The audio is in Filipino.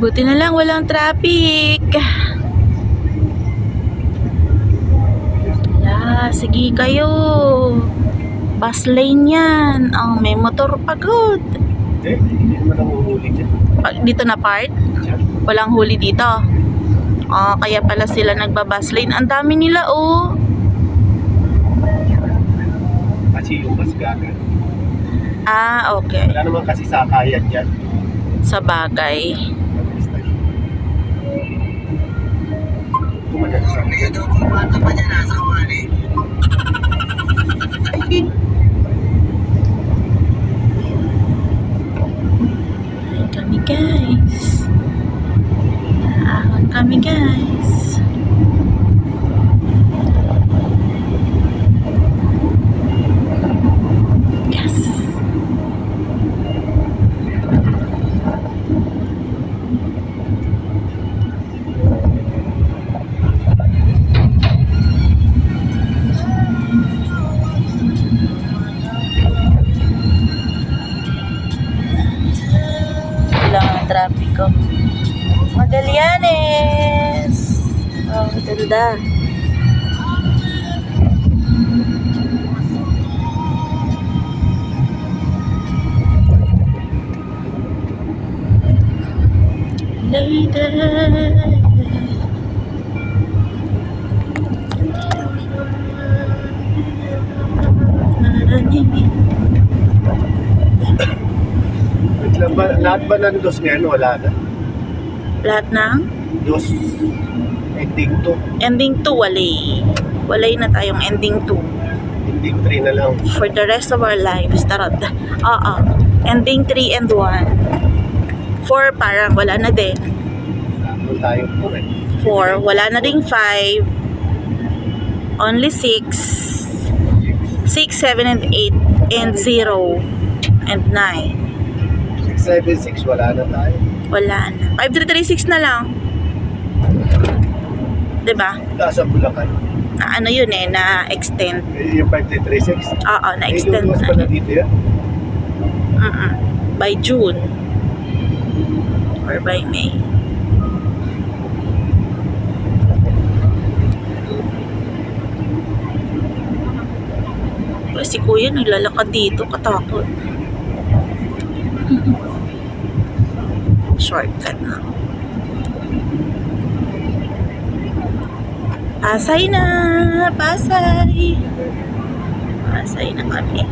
Buti na lang walang traffic. Yeah, sige kayo. Bus lane yan. Ang may motor pagod. Eh, hindi naman ang uhuli dyan. Ah, Dito na part? Walang huli dito. Ah, kaya pala sila nagbabus lane. Ang dami nila oh. Kasi yung mas gagal. Ah, okay. Wala naman kasi sakayan dyan. Sa bagay. Rage dogon mata majalisar wane. Oh, ganda. Later. Lahat ba ng dos ngayon wala na? Lahat ng Dos ending to. ending 2 walay. Walay na tayong ending 2. Ending 3 na lang. For the rest of our lives. Tarot. Oo. Ending 3 and 1. 4 parang wala na din. Tapos tayo po eh. 4. Wala na ding 5. Only 6. 6, 7, and 8. And 0. And 9. 6, 7, 6, wala na tayo. Wala na. 5, 3, 3, 6 na lang. 'Di ba? Nasa Bulacan. Na ano yun eh, na-extend. Eh, Yung 5336. Oo, Eh, na-extend luluwas pa na. dito yan. Mm-mm. By June. Or by May. Si kuya naglalakad dito, katakot. Shortcut na. Pasay na! Pasay! Pasay na kami.